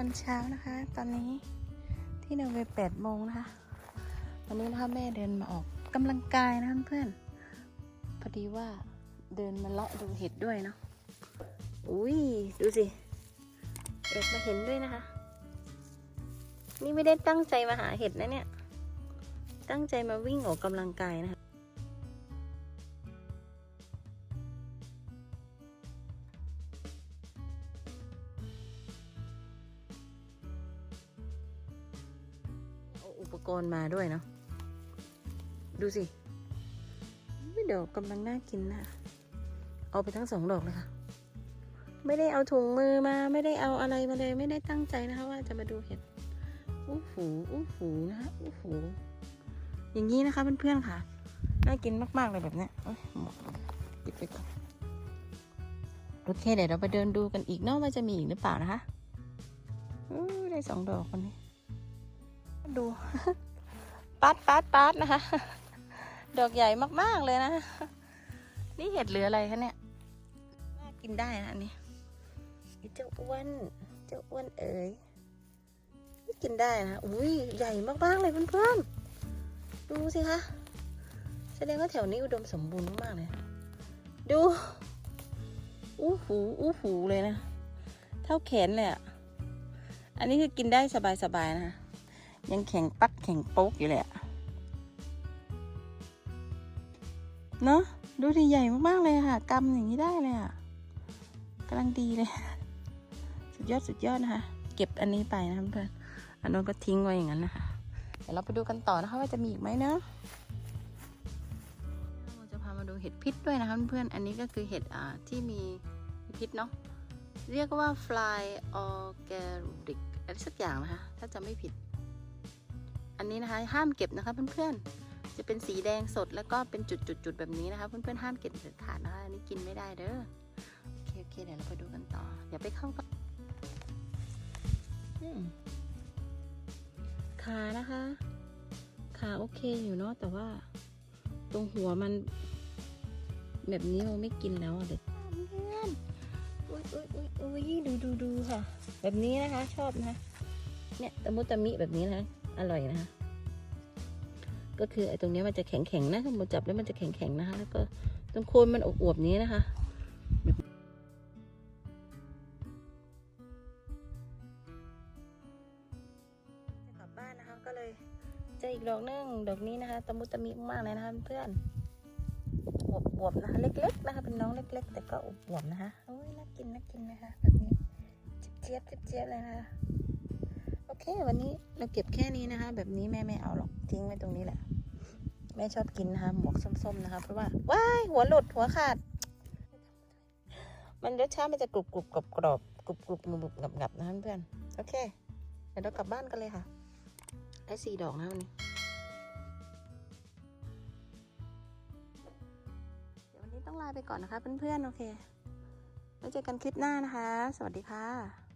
อนเช้านะคะ ตอนนี้ที่หนอร์เวย์แปดโมงนะคะ วันนี้นะคะแม่เดินมาออกกำลังกายนะเพื่อนพอดีว่าเดินมาเลาะดูเห็ดด้วยเนาะอุ้ยดูสิเอกมาเห็นด้วยนะคะ นี่ไม่ได้ตั้งใจมาหาเห็ดนะเนี่ย ตั้งใจมาวิ่งออกกำลังกายนะคะ ปกรณ์มาด้วยเนาะ ดูสิไม่ดอกกำลังน่ากินนะ เอาไปทั้งสองดอกเลยค่ะ ไม่ได้เอาถุงมือมา ไม่ได้เอาอะไรมาเลย ไม่ได้ตั้งใจนะคะ ว่าจะมาดูเห็ดอู้หูอู้หูนะคะอู้หูอย่างนี้นะคะเพื่อนๆค่ะ น่ากินมากๆเลยแบบเนี้ยเอ้ยหมดหยิบไปก่อนโอเคเดี๋ยวเราไปเดินดูกันอีกเนาะว่าจะมีอีกหรือเปล่านะคะอู้ได้สองดอกคนนี้ ดูปัดปัดปัดนะคะ ดอกใหญ่มากๆเลยนะ นี่เห็ดเหลืออะไรคะเนี่ยน่ากินได้นะอันนี้เจ้าอ้วนเจ้าอ้วนเอ๋ยนี่กินได้นะ อุ้ยใหญ่มากๆเลยเพื่อนๆ ดูสิคะ แสดงว่าแถวนี้อุดมสมบูรณ์มากเลย ดู อู้หู อู้หูเลยนะ เท่าแขนเลยอะ อันนี้คือกินได้สบายๆนะคะ ยังแข็งปักแข็งโป๊กอยู่เลยอะเนาะดูดิใหญ่มากๆเลยค่ะกำอย่างนี้ได้เลยอะกำลังดีเลย สุดยอดสุดยอดนะคะ เก็บอันนี้ไปนะเพื่อนอันนู้นก็ทิ้งไว้อย่างนั้นนะคะเดี๋ยวเราไปดูกันต่อนะคะว่าจะมีอีกไหมเนาะเราจะพามาดูเห็ดพิษด้วยนะคะเพื่อนๆอันนี้ก็คือเห็ดอ่าที่มีพิษเนาะเรียกว่า fly organic อะไรสักอย่างนะคะ ถ้าจะไม่ผิด อันนี้นะคะห้ามเก็บนะคะเพื่อนๆ จะเป็นสีแดงสดแล้วก็เป็นจุดๆๆแบบนี้นะคะ เพื่อนๆห้ามเก็บเด็ดขาดนะคะอันนี้กินไม่ได้เด้อโอเคโอเคเดี๋ยวเราไปดูกันต่ออย่าไปเข้ากับขานะคะขาโอเคอยู่เนาะแต่ว่า ตรงหัวมัน แบบนี้เราไม่กินแล้วเด็กเพื่อนอุ้ยอุ้ยอุ้ยอุ้ยดูดูดูค่ะ แบบนี้นะคะ ชอบนะ เนี่ยตะมุตะมิแบบนี้นะ อร่อยนะคะก็คือไอ้ตรงนี้มันจะแข็งๆนะถ้าเราจับแล้วมันจะแข็งๆนะคะ แล้วก็ตรงโคนมันอวบๆนี้นะคะจะกลับบ้านนะคะก็เลยเจออีกดอกหนึงดอกนี้นะคะตะมุตะมิมากเลยนะคะเพื่อนอวบๆนะคะ เล็กๆนะคะเป็นน้องเล็ก ๆ แต่ก็อวบๆนะคะโอ้ยน่ากินน่ากินนะคะแบบนี้เจี๊ยบๆเจี๊ยบๆเลยนะคะ โอเควันนี้เราเก็บแค่นี้นะคะ แบบนี้แม่ไม่เอาหรอกทิ้งไว้ตรงนี้แหละ แม่ชอบกินนะคะหมวกส้มๆนะคะเพราะว่าว้ายหัวหลุดหัวขาด มันรสชาติมันจะกรุบกรุบกรอบกรอบกรุบกรุบกรุบงับงับนะคะเพื่อนโอเคเดี๋ยวเรากลับบ้านกันเลยค่ะได้สี่ดอกนะวันนี้เดี๋ยววันนี้ต้องลาไปก่อนนะคะเพื่อนๆโอเคไว้เจอกันคลิปหน้านะคะ สวัสดีค่ะ